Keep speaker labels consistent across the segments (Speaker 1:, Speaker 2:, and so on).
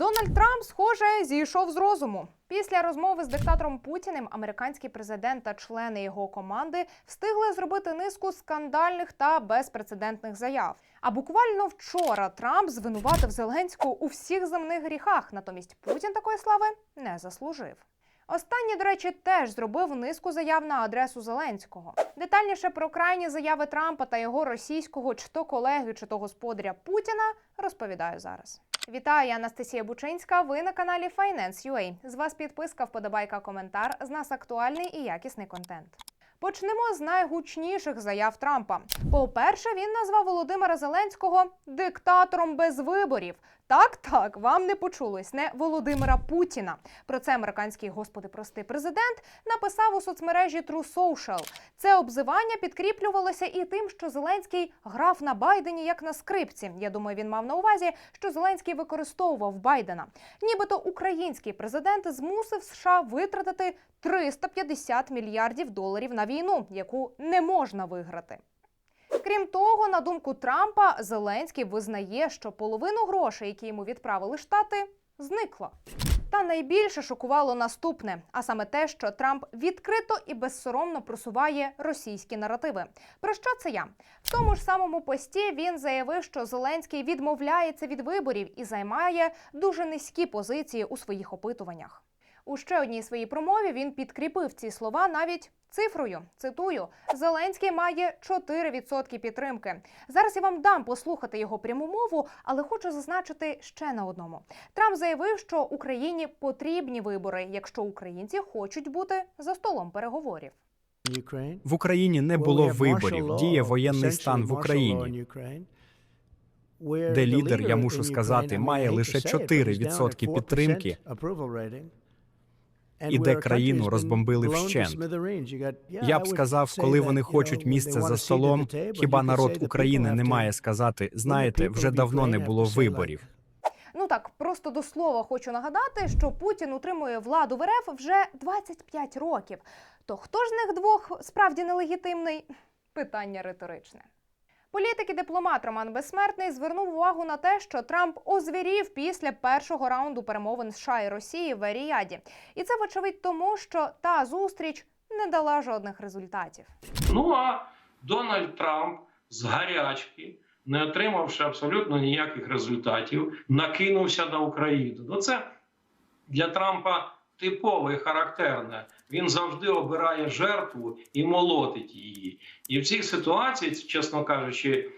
Speaker 1: Дональд Трамп, схоже, зійшов з розуму. Після розмови з диктатором Путіним американський президент та члени його команди встигли зробити низку скандальних та безпрецедентних заяв. А буквально вчора Трамп звинуватив Зеленського у всіх земних гріхах. Натомість Путін такої слави не заслужив. Останній, до речі, теж зробив низку заяв на адресу Зеленського. Детальніше про крайні заяви Трампа та його російського чи то колеги, чи то господаря Путіна розповідаю зараз. Вітаю, я Анастасія Бучинська. Ви на каналі Finance.ua. З вас підписка, вподобайка, коментар. З нас актуальний і якісний контент. Почнемо з найгучніших заяв Трампа. По-перше, він назвав Володимира Зеленського диктатором без виборів. Так, так, вам не почулось, не Володимира Путіна. Про це американський господи простий президент написав у соцмережі True Social. Це обзивання підкріплювалося і тим, що Зеленський грав на Байдені як на скрипці. Я думаю, він мав на увазі, що Зеленський використовував Байдена. Нібито український президент змусив США витратити 350 мільярдів доларів на війну, яку не можна виграти. Крім того, на думку Трампа, Зеленський визнає, що половину грошей, які йому відправили штати, зникла. Та найбільше шокувало наступне, а саме те, що Трамп відкрито і безсоромно просуває російські наративи. Про що це я? В тому ж самому пості він заявив, що Зеленський відмовляється від виборів і займає дуже низькі позиції у своїх опитуваннях. У ще одній своїй промові він підкріпив ці слова навіть цифрою. Цитую: Зеленський має 4% підтримки. Зараз я вам дам послухати його пряму мову, але хочу зазначити ще на одному. Трамп заявив, що Україні потрібні вибори, якщо українці хочуть бути за столом переговорів.
Speaker 2: В Україні не було виборів. Діє воєнний стан в Україні, де лідер, я мушу сказати, має лише 4% підтримки,
Speaker 3: і де країну розбомбили
Speaker 2: вщент. Я б сказав, коли вони хочуть місце за столом, хіба народ України не має сказати, знаєте, вже давно не було виборів.
Speaker 1: Ну так, просто до слова хочу нагадати, що Путін утримує владу в РФ вже 25 років. То хто ж з них двох справді нелегітимний? Питання риторичне. Політик і дипломат Роман Безсмертний звернув увагу на те, що Трамп озвірів після першого раунду перемовин США і Росії в Еріаді. І це вочевидь тому, що та зустріч не дала жодних результатів.
Speaker 4: Ну а Дональд Трамп з гарячки, не отримавши абсолютно ніяких результатів, накинувся на Україну. Ну це для Трампа типове і характерне. Він завжди обирає жертву і молотить її. І в цій ситуації, чесно кажучи,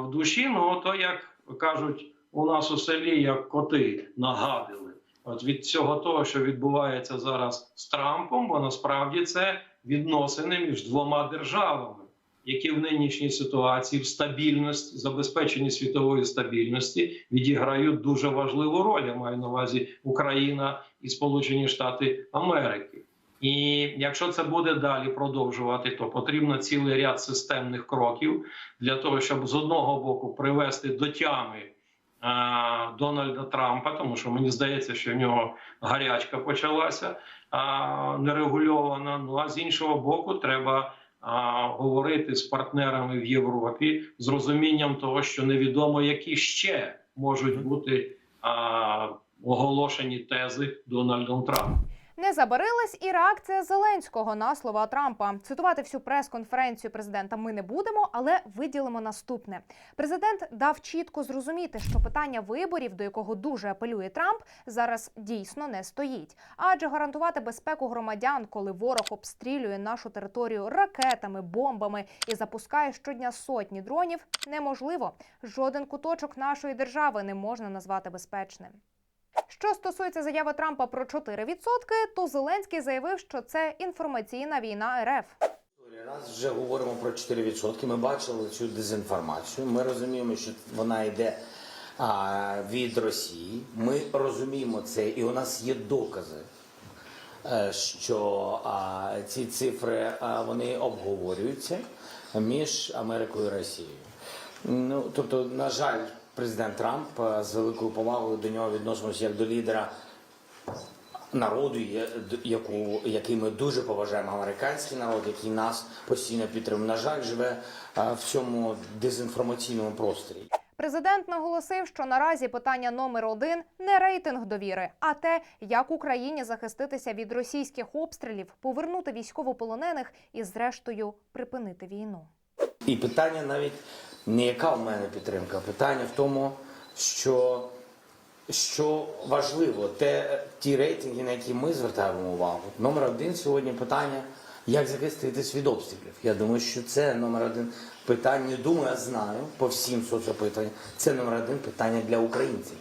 Speaker 4: в душі, ну то як кажуть у нас у селі, як коти нагадили. От від всього того, що відбувається зараз з Трампом, бо насправді це відносини між двома державами, які в нинішній ситуації в стабільності, забезпеченні світової стабільності відіграють дуже важливу роль. Я маю на увазі Україна і Сполучені Штати Америки. І якщо це буде далі продовжувати, то потрібно цілий ряд системних кроків для того, щоб з одного боку привести до тями а, Дональда Трампа, тому що мені здається, що в нього гарячка почалася а, нерегульована. Ну а з іншого боку, треба а, говорити з партнерами в Європі з розумінням того, що невідомо, які ще можуть бути а, оголошені тези Дональдом Трампом.
Speaker 1: Не забарилась і реакція Зеленського на слова Трампа. Цитувати всю прес-конференцію президента ми не будемо, але виділимо наступне. Президент дав чітко зрозуміти, що питання виборів, до якого дуже апелює Трамп, зараз дійсно не стоїть. Адже гарантувати безпеку громадян, коли ворог обстрілює нашу територію ракетами, бомбами і запускає щодня сотні дронів, неможливо. Жоден куточок нашої держави не можна назвати безпечним. Що стосується заяви Трампа про 4%, то Зеленський заявив, що це інформаційна війна РФ.
Speaker 5: Раз вже говоримо про 4%. Ми бачили цю дезінформацію. Ми розуміємо, що вона йде а, від Росії. Ми розуміємо це, і у нас є докази, е, що а, ці цифри а, вони обговорюються між Америкою і Росією. Ну тобто, на жаль, президент Трамп е, з великою повагою до нього відносимося як до лідера народу, яку, який ми дуже поважаємо, американський народ, який нас постійно підтримує. На жаль, живе е, в цьому дезінформаційному просторі.
Speaker 1: Президент наголосив, що наразі питання номер один не рейтинг довіри, а те, як Україні захиститися від російських обстрілів, повернути військовополонених і, зрештою, припинити війну.
Speaker 5: І питання навіть не яка в мене підтримка, питання в тому, що, що важливо, те, ті рейтинги, на які ми звертаємо увагу. Номер один сьогодні питання, як захиститись від обстрілів. Я думаю, що це номер один питання. Думаю, я знаю по всім соцопитанням. Це номер один питання для українців.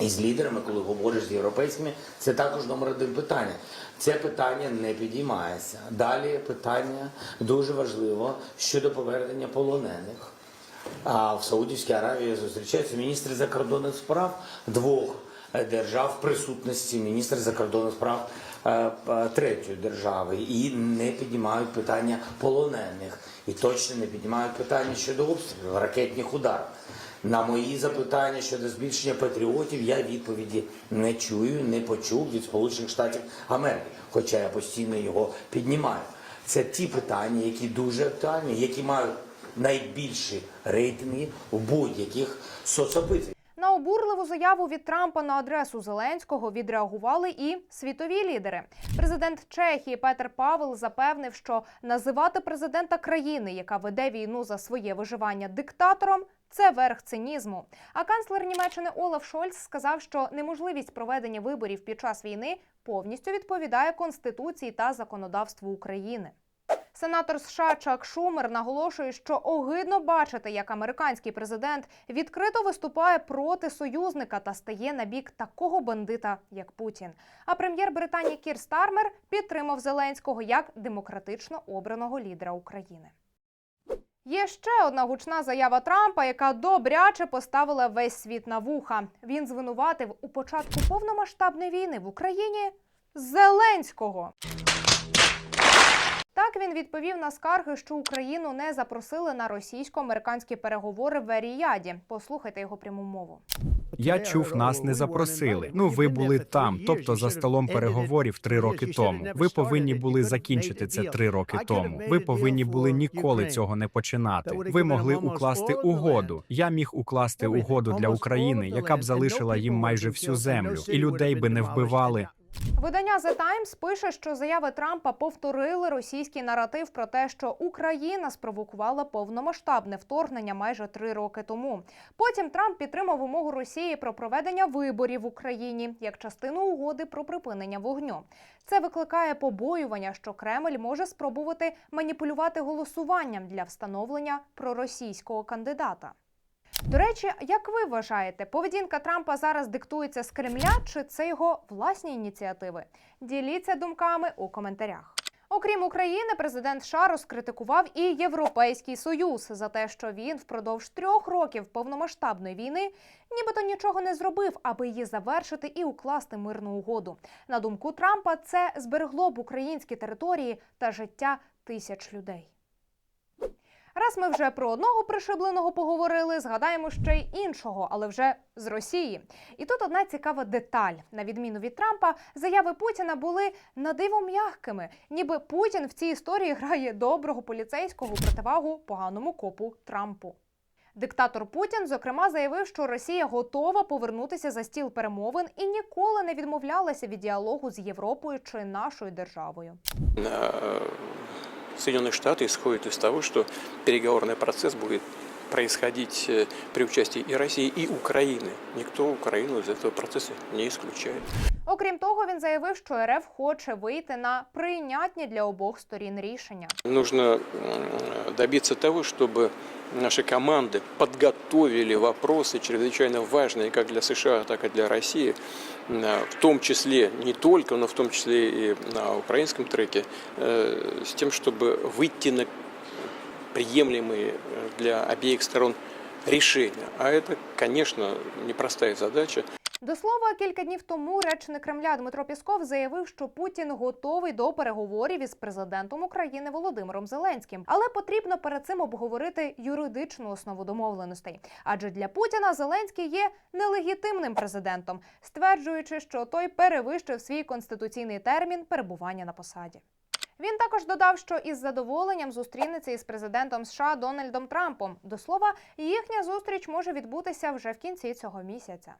Speaker 5: І з лідерами, коли говориш з європейськими, це також номер один питання. Це питання не підіймається. Далі питання дуже важливо щодо повернення полонених. А в Саудівській Аравії зустрічаються міністри закордонних справ двох е, держав присутності міністра закордонних справ е, е, третьої держави і не піднімають питання полонених і точно не піднімають питання щодо обстрілів, ракетних ударів. На мої запитання щодо збільшення патріотів я відповіді не чую, не почув від Сполучених Штатів Америки, хоча я постійно його піднімаю. Це ті питання, які дуже актуальні, які мають найбільші рейтинги в будь-яких соцопитуваннях.
Speaker 1: На обурливу заяву від Трампа на адресу Зеленського відреагували і світові лідери. Президент Чехії Петер Павел запевнив, що називати президента країни, яка веде війну за своє виживання диктатором. Це верх цинізму. А канцлер Німеччини Олаф Шольц сказав, що неможливість проведення виборів під час війни повністю відповідає конституції та законодавству України. Сенатор США Чак Шумер наголошує, що огидно бачити, як американський президент відкрито виступає проти союзника та стає на бік такого бандита, як Путін. А прем'єр Британії Кір Стармер підтримав Зеленського як демократично обраного лідера України. Є ще одна гучна заява Трампа, яка добряче поставила весь світ на вуха. Він звинуватив у початку повномасштабної війни в Україні Зеленського. Так він відповів на скарги, що Україну не запросили на російсько-американські переговори в Еріяді. Послухайте його пряму мову.
Speaker 2: Я чув, нас не запросили. Ну, ви були там, тобто за столом переговорів три роки тому. Ви повинні були закінчити це три роки тому. Ви повинні були ніколи цього не починати. Ви могли укласти угоду. Я міг укласти угоду для України, яка б залишила їм майже всю землю, і людей би не вбивали.
Speaker 1: Видання The Times пише, що заяви Трампа повторили російський наратив про те, що Україна спровокувала повномасштабне вторгнення майже три роки тому. Потім Трамп підтримав вимогу Росії про проведення виборів в Україні як частину угоди про припинення вогню. Це викликає побоювання, що Кремль може спробувати маніпулювати голосуванням для встановлення проросійського кандидата. До речі, як ви вважаєте, поведінка Трампа зараз диктується з Кремля чи це його власні ініціативи? Діліться думками у коментарях. Окрім України, президент США розкритикував і Європейський Союз за те, що він впродовж трьох років повномасштабної війни нібито нічого не зробив, аби її завершити і укласти мирну угоду. На думку Трампа, це зберегло б українські території та життя тисяч людей. Раз ми вже про одного пришибленого поговорили, згадаємо ще й іншого, але вже з Росії. І тут одна цікава деталь: на відміну від Трампа, заяви Путіна були на диво м'якими, ніби Путін в цій історії грає доброго поліцейського противагу поганому копу Трампу. Диктатор Путін, зокрема, заявив, що Росія готова повернутися за стіл перемовин і ніколи не відмовлялася від діалогу з Європою чи нашою державою.
Speaker 6: Э, Соединенные Штаты исходят из того, что переговорный процесс будет происходить э, при участии и России, и Украины. Никто Украину из этого процесса не исключает.
Speaker 1: Окрім того, він заявив, що РФ хоче вийти на прийнятні для обох сторін рішення.
Speaker 6: Нужно м, добиться того, чтобы наши команды подготовили вопросы чрезвычайно важные как для США, так и для России, м, в том числе, не только, но в том числе и на украинском треке, э, с тем, чтобы выйти на приемлемые э, для обеих сторон решения. А это, конечно, непростая задача.
Speaker 1: До слова, кілька днів тому речник Кремля Дмитро Пісков заявив, що Путін готовий до переговорів із президентом України Володимиром Зеленським, але потрібно перед цим обговорити юридичну основу домовленостей. Адже для Путіна Зеленський є нелегітимним президентом, стверджуючи, що той перевищив свій конституційний термін перебування на посаді. Він також додав, що із задоволенням зустрінеться із президентом США Дональдом Трампом. До слова, їхня зустріч може відбутися вже в кінці цього місяця.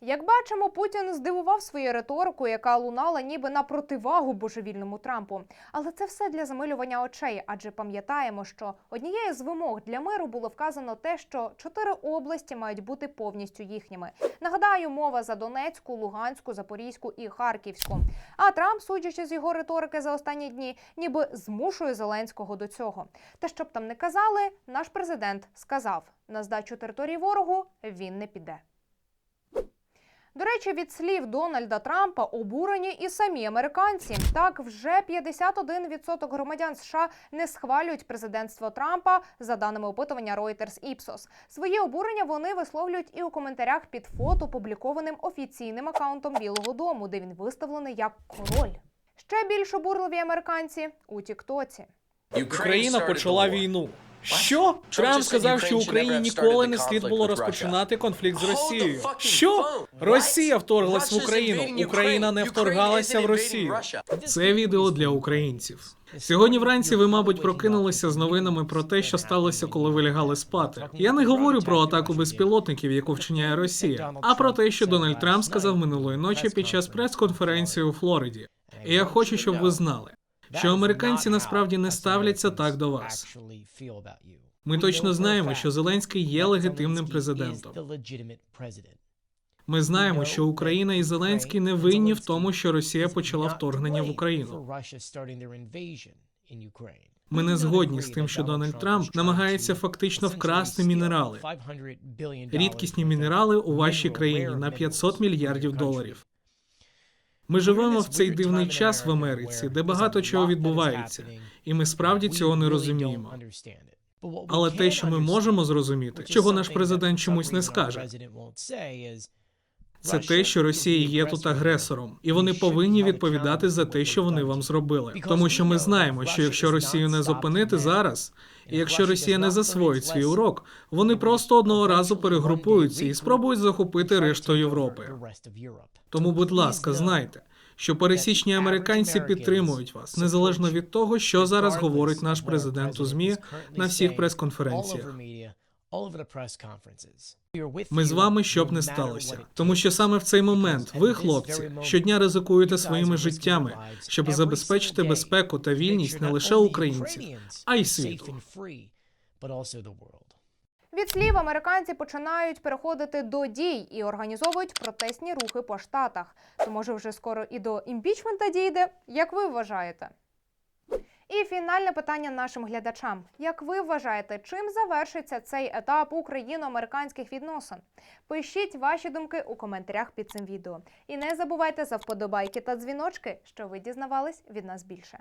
Speaker 1: Як бачимо, Путін здивував своєю риторикою, яка лунала ніби на противагу божевільному Трампу. Але це все для замилювання очей, адже пам'ятаємо, що однією з вимог для миру було вказано те, що чотири області мають бути повністю їхніми. Нагадаю, мова за Донецьку, Луганську, Запорізьку і Харківську. А Трамп, судячи з його риторики за останні дні, ніби змушує Зеленського до цього. Та щоб там не казали, наш президент сказав: на здачу території ворогу він не піде. До речі, від слів Дональда Трампа обурені і самі американці. Так, вже 51% громадян США не схвалюють президентство Трампа за даними опитування Reuters Ipsos. Свої обурення вони висловлюють і у коментарях під фото, опублікованим офіційним акаунтом Білого Дому, де він виставлений як король. Ще більш обурливі американці у Тіктоці.
Speaker 7: Україна почала війну. Що? Трамп сказав, що Україні ніколи не слід було розпочинати конфлікт з Росією. Що? Росія вторглась в Україну. Україна не вторгалася в Росію. Це відео для українців. Сьогодні вранці ви, мабуть, прокинулися з новинами про те, що сталося, коли ви лягали спати. Я не говорю про атаку безпілотників, яку вчиняє Росія, а про те, що Дональд Трамп сказав минулої ночі під час прес-конференції у Флориді. І я хочу, щоб ви знали, що американці насправді не ставляться так до вас. Ми точно знаємо, що Зеленський є легітимним президентом. Ми знаємо, що Україна і Зеленський не винні в тому, що Росія почала вторгнення в Україну. Ми не згодні з тим, що Дональд Трамп намагається фактично вкрасти мінерали, рідкісні мінерали у вашій країні на 500 мільярдів доларів. Ми живемо в цей дивний час в Америці, де багато чого відбувається, і ми справді цього не розуміємо. Але те, що ми можемо зрозуміти, чого наш президент чомусь не скаже, це те, що Росія є тут агресором, і вони повинні відповідати за те, що вони вам зробили. Тому що ми знаємо, що якщо Росію не зупинити зараз, і якщо Росія не засвоїть свій урок, вони просто одного разу перегрупуються і спробують захопити решту Європи. Тому, будь ласка, знайте, що пересічні американці підтримують вас, незалежно від того, що зараз говорить наш президент у змі на всіх прес-конференціях. Ми з вами щоб не сталося, тому що саме в цей момент ви, хлопці, щодня ризикуєте своїми життями, щоб забезпечити безпеку та вільність не лише українців, а й світу.
Speaker 1: Від слів американці починають переходити до дій і організовують протестні рухи по штатах. То може вже скоро і до імпічмента дійде, як ви вважаєте? І фінальне питання нашим глядачам: як ви вважаєте, чим завершиться цей етап україно-американських відносин? Пишіть ваші думки у коментарях під цим відео. І не забувайте за вподобайки та дзвіночки, що ви дізнавались від нас більше.